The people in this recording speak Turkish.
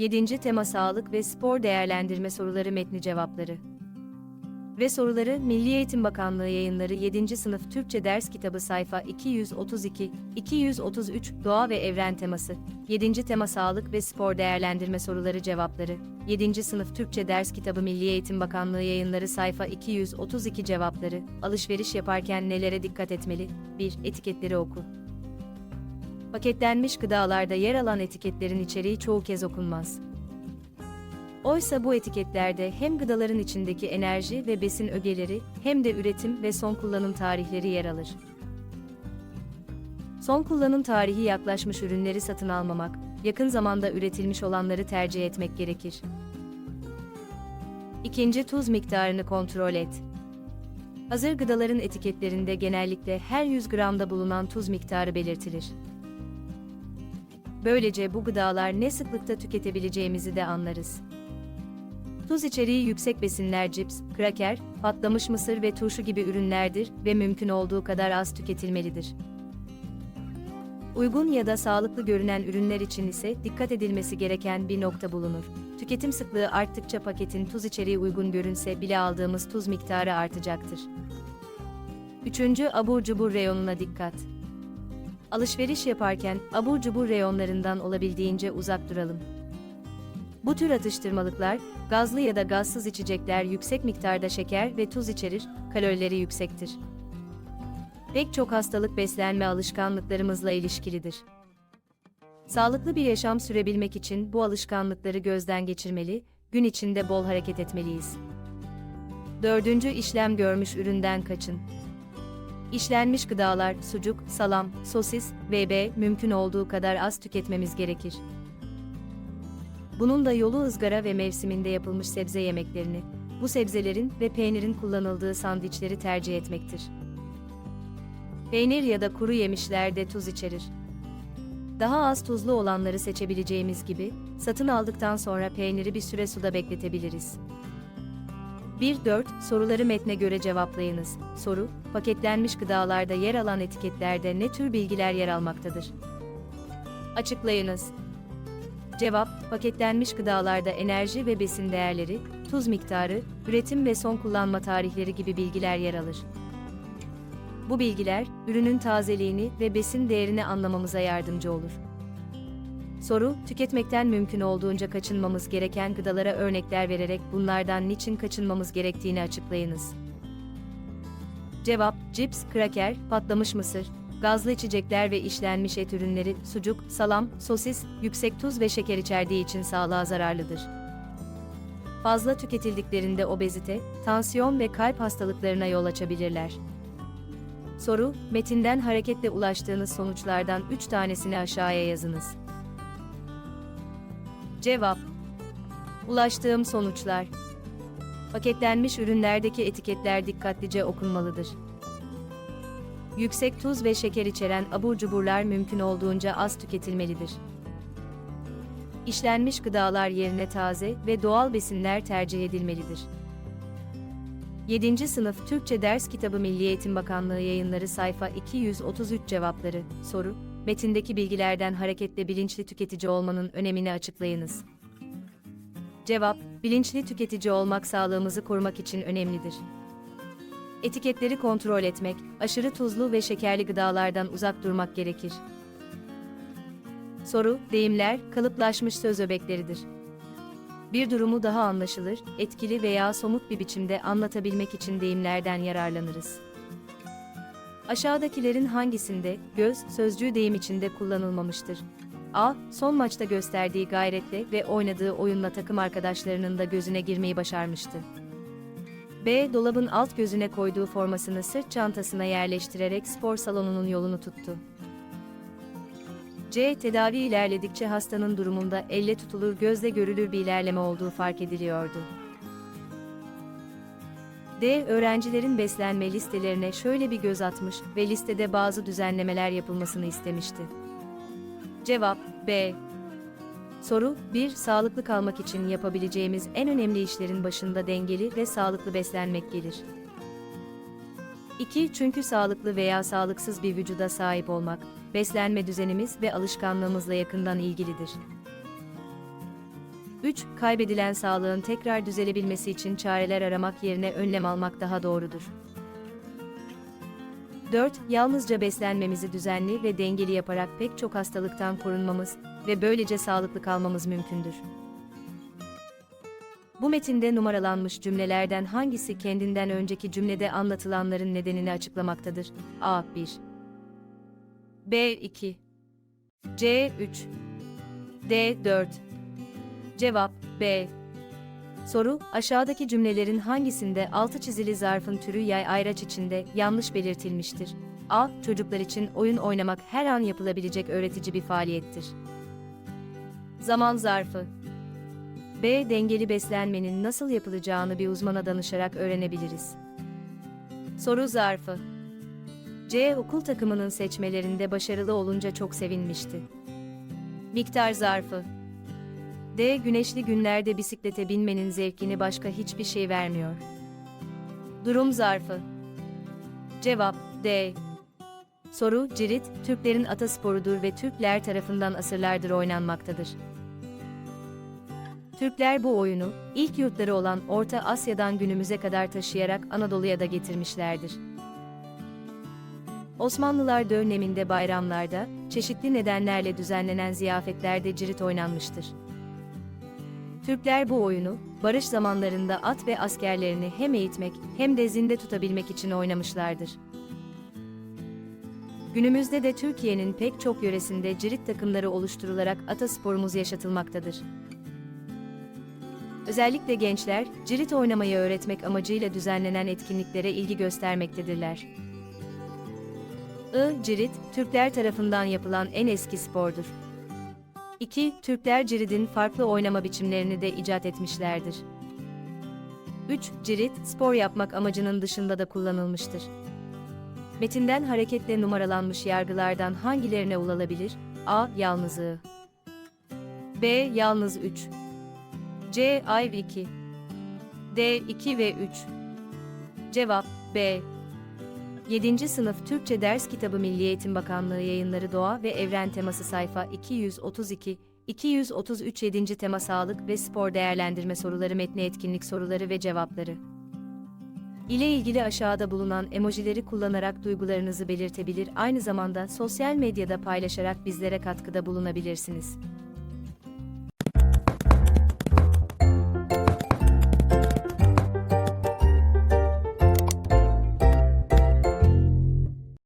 7. Tema Sağlık ve Spor Değerlendirme Soruları Metni Cevapları ve soruları Milli Eğitim Bakanlığı yayınları 7. sınıf Türkçe ders kitabı sayfa 232, 233 Doğa ve Evren teması, 7. tema Sağlık ve Spor Değerlendirme Soruları Cevapları, 7. sınıf Türkçe ders kitabı Milli Eğitim Bakanlığı yayınları sayfa 232 cevapları, alışveriş yaparken nelere dikkat etmeli? 1. Etiketleri oku. Paketlenmiş gıdalarda yer alan etiketlerin içeriği çoğu kez okunmaz. Oysa bu etiketlerde hem gıdaların içindeki enerji ve besin ögeleri hem de üretim ve son kullanım tarihleri yer alır. Son kullanım tarihi yaklaşmış ürünleri satın almamak, yakın zamanda üretilmiş olanları tercih etmek gerekir. İkinci tuz miktarını kontrol et. Hazır gıdaların etiketlerinde genellikle her 100 gramda bulunan tuz miktarı belirtilir. Böylece bu gıdalar ne sıklıkta tüketebileceğimizi de anlarız. Tuz içeriği yüksek besinler cips, kraker, patlamış mısır ve turşu gibi ürünlerdir ve mümkün olduğu kadar az tüketilmelidir. Uygun ya da sağlıklı görünen ürünler için ise dikkat edilmesi gereken bir nokta bulunur. Tüketim sıklığı arttıkça paketin tuz içeriği uygun görünse bile aldığımız tuz miktarı artacaktır. Üçüncü abur cubur reyonuna dikkat. Alışveriş yaparken abur cubur reyonlarından olabildiğince uzak duralım. Bu tür atıştırmalıklar, gazlı ya da gazsız içecekler yüksek miktarda şeker ve tuz içerir, kalorileri yüksektir. Pek çok hastalık beslenme alışkanlıklarımızla ilişkilidir. Sağlıklı bir yaşam sürebilmek için bu alışkanlıkları gözden geçirmeli, gün içinde bol hareket etmeliyiz. Dördüncü işlem görmüş üründen kaçın. İşlenmiş gıdalar, sucuk, salam, sosis, VB mümkün olduğu kadar az tüketmemiz gerekir. Bunun da yolu ızgara ve mevsiminde yapılmış sebze yemeklerini, bu sebzelerin ve peynirin kullanıldığı sandviçleri tercih etmektir. Peynir ya da kuru yemişler de tuz içerir. Daha az tuzlu olanları seçebileceğimiz gibi, satın aldıktan sonra peyniri bir süre suda bekletebiliriz. 1-4 Soruları metne göre cevaplayınız. Soru, paketlenmiş gıdalarda yer alan etiketlerde ne tür bilgiler yer almaktadır? Açıklayınız. Cevap, paketlenmiş gıdalarda enerji ve besin değerleri, tuz miktarı, üretim ve son kullanma tarihleri gibi bilgiler yer alır. Bu bilgiler, ürünün tazeliğini ve besin değerini anlamamıza yardımcı olur. Soru, tüketmekten mümkün olduğunca kaçınmamız gereken gıdalara örnekler vererek bunlardan niçin kaçınmamız gerektiğini açıklayınız. Cevap, cips, kraker, patlamış mısır, gazlı içecekler ve işlenmiş et ürünleri, sucuk, salam, sosis, yüksek tuz ve şeker içerdiği için sağlığa zararlıdır. Fazla tüketildiklerinde obezite, tansiyon ve kalp hastalıklarına yol açabilirler. Soru, metinden hareketle ulaştığınız sonuçlardan 3 tanesini aşağıya yazınız. Cevap Ulaştığım sonuçlar Paketlenmiş ürünlerdeki etiketler dikkatlice okunmalıdır. Yüksek tuz ve şeker içeren abur cuburlar mümkün olduğunca az tüketilmelidir. İşlenmiş gıdalar yerine taze ve doğal besinler tercih edilmelidir. 7. Sınıf Türkçe Ders Kitabı Milli Eğitim Bakanlığı Yayınları sayfa 233 cevapları, soru, metindeki bilgilerden hareketle bilinçli tüketici olmanın önemini açıklayınız. Cevap, bilinçli tüketici olmak sağlığımızı korumak için önemlidir. Etiketleri kontrol etmek, aşırı tuzlu ve şekerli gıdalardan uzak durmak gerekir. Soru, deyimler, kalıplaşmış söz öbekleridir. Bir durumu daha anlaşılır, etkili veya somut bir biçimde anlatabilmek için deyimlerden yararlanırız. Aşağıdakilerin hangisinde göz sözcüğü deyim içinde kullanılmamıştır? A. Son maçta gösterdiği gayretle ve oynadığı oyunla takım arkadaşlarının da gözüne girmeyi başarmıştı. B. Dolabın alt gözüne koyduğu formasını sırt çantasına yerleştirerek spor salonunun yolunu tuttu. C. Tedavi ilerledikçe hastanın durumunda elle tutulur gözle görülür bir ilerleme olduğu fark ediliyordu. D. Öğrencilerin beslenme listelerine şöyle bir göz atmış ve listede bazı düzenlemeler yapılmasını istemişti. Cevap B. Soru 1. Sağlıklı kalmak için yapabileceğimiz en önemli işlerin başında dengeli ve sağlıklı beslenmek gelir. 2. Çünkü sağlıklı veya sağlıksız bir vücuda sahip olmak, beslenme düzenimiz ve alışkanlığımızla yakından ilgilidir. 3. Kaybedilen sağlığın tekrar düzelebilmesi için çareler aramak yerine önlem almak daha doğrudur. 4. Yalnızca beslenmemizi düzenli ve dengeli yaparak pek çok hastalıktan korunmamız ve böylece sağlıklı kalmamız mümkündür. Bu metinde numaralanmış cümlelerden hangisi kendinden önceki cümlede anlatılanların nedenini açıklamaktadır? A. 1 B. 2 C. 3 D. 4 Cevap B. Soru, aşağıdaki cümlelerin hangisinde altı çizili zarfın türü yay ayraç içinde yanlış belirtilmiştir? A. Çocuklar için oyun oynamak her an yapılabilecek öğretici bir faaliyettir. Zaman zarfı B. Dengeli beslenmenin nasıl yapılacağını bir uzmana danışarak öğrenebiliriz. Soru zarfı C. Okul takımının seçmelerinde başarılı olunca çok sevinmişti. Miktar zarfı D. Güneşli günlerde bisiklete binmenin zevkini başka hiçbir şey vermiyor. Durum zarfı Cevap D. Soru, cirit, Türklerin atasporudur ve Türkler tarafından asırlardır oynanmaktadır. Türkler bu oyunu, ilk yurtları olan Orta Asya'dan günümüze kadar taşıyarak Anadolu'ya da getirmişlerdir. Osmanlılar döneminde bayramlarda, çeşitli nedenlerle düzenlenen ziyafetlerde cirit oynanmıştır. Türkler bu oyunu, barış zamanlarında at ve askerlerini hem eğitmek hem de zinde tutabilmek için oynamışlardır. Günümüzde de Türkiye'nin pek çok yöresinde cirit takımları oluşturularak atasporumuz yaşatılmaktadır. Özellikle gençler, cirit oynamayı öğretmek amacıyla düzenlenen etkinliklere ilgi göstermektedirler. I. Cirit, Türkler tarafından yapılan en eski spordur. 2. Türkler ciridin farklı oynama biçimlerini de icat etmişlerdir. 3. Cirit, spor yapmak amacının dışında da kullanılmıştır. Metinden hareketle numaralanmış yargılardan hangilerine ulaşılabilir? A. Yalnızlığı B. Yalnız 3 C. Ay 2 D. 2 ve 3 Cevap B. 7. Sınıf Türkçe Ders Kitabı Milli Eğitim Bakanlığı Yayınları Doğa ve Evren Teması Sayfa 232 233 7. Tema Sağlık ve Spor Değerlendirme Soruları Metni Etkinlik Soruları ve Cevapları ile ilgili aşağıda bulunan emojileri kullanarak duygularınızı belirtebilir, aynı zamanda sosyal medyada paylaşarak bizlere katkıda bulunabilirsiniz.